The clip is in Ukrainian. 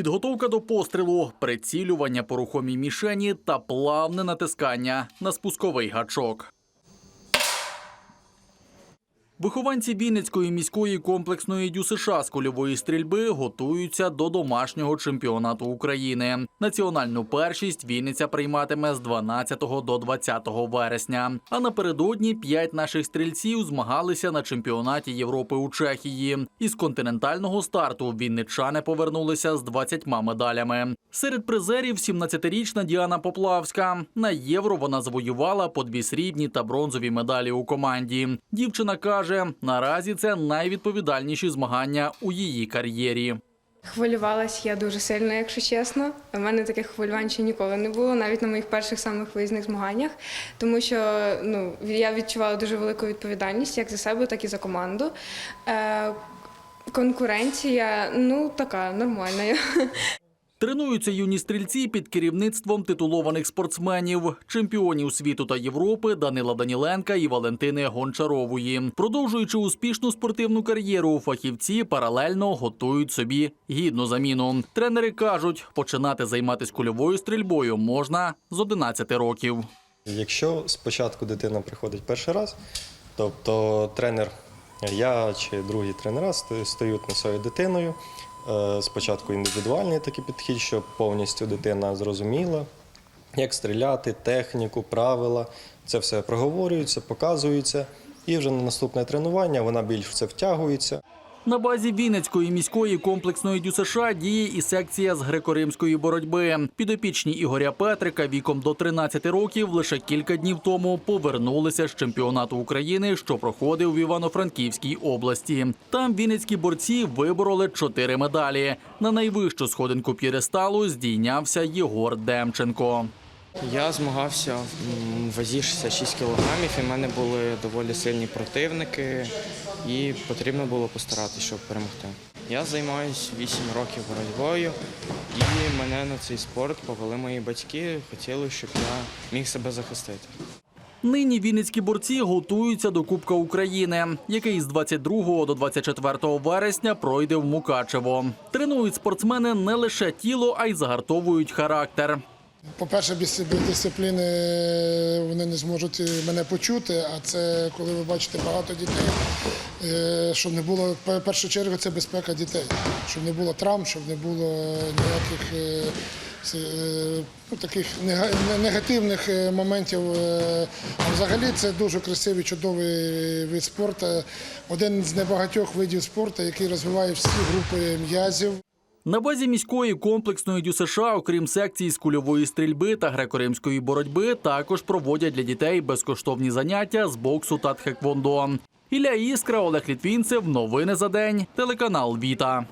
Підготовка до пострілу, прицілювання по рухомій мішені та плавне натискання на спусковий гачок. Вихованці Вінницької міської комплексної ДЮСШ з кульової стрільби готуються до домашнього чемпіонату України. Національну першість Вінниця прийматиме з 12 до 20 вересня. А напередодні п'ять наших стрільців змагалися на чемпіонаті Європи у Чехії. Із континентального старту вінничани повернулися з 20 медалями. Серед призерів 17-річна Діана Поплавська. На євро вона завоювала по дві срібні та бронзові медалі у команді. Дівчина каже, наразі це найвідповідальніші змагання у її кар'єрі. Хвилювалась я дуже сильно, якщо чесно. У мене таких хвилювань ще ніколи не було, навіть на моїх перших самих виїзних змаганнях, тому що ну, я відчувала дуже велику відповідальність як за себе, так і за команду. Е, конкуренція, ну така нормальна. Тренуються юні стрільці під керівництвом титулованих спортсменів, чемпіонів світу та Європи Данила Даніленка і Валентини Гончарової. Продовжуючи успішну спортивну кар'єру, фахівці паралельно готують собі гідну заміну. Тренери кажуть, починати займатися кульовою стрільбою можна з 11 років. Якщо спочатку дитина приходить перший раз, тобто тренер, я чи другі тренера стають над своєю дитиною. Е, Спочатку індивідуальний такий підхід, щоб повністю дитина зрозуміла, як стріляти, техніку, правила. Це все проговорюється, показується. І вже на наступне тренування вона більш в це втягується. На базі Вінницької міської комплексної ДЮСШ діє і секція з греко-римської боротьби. Підопічні Ігоря Петрика віком до 13 років лише кілька днів тому повернулися з чемпіонату України, що проходив в Івано-Франківській області. Там вінницькі борці вибороли чотири медалі. На найвищу сходинку п'єдесталу здійнявся Єгор Демченко. Я змагався в вазі 66 кілограмів, і в мене були доволі сильні противники, і потрібно було постаратися, щоб перемогти. Я займаюся 8 років боротьбою, і мене на цей спорт повели мої батьки. Хотіли, щоб я міг себе захистити. Нині вінницькі борці готуються до Кубка України, який з 22 до 24 вересня пройде в Мукачево. Тренують спортсмени не лише тіло, а й загартовують характер. По-перше, без дисципліни вони не зможуть мене почути, а це коли ви бачите багато дітей, е, щоб не було, в першу чергу, це безпека дітей, щоб не було травм, щоб не було ніяких е, е, ну, таких негативних е, моментів. е. А взагалі це дуже красивий, чудовий вид спорту. Один з небагатьох видів спорту, який розвиває всі групи м'язів. На базі міської комплексної ДЮСШ, окрім секції з кульової стрільби та греко-римської боротьби, також проводять для дітей безкоштовні заняття з боксу та тхеквондо. Ілля Іскра, Олег Літвінцев. Новини за день. Телеканал Віта.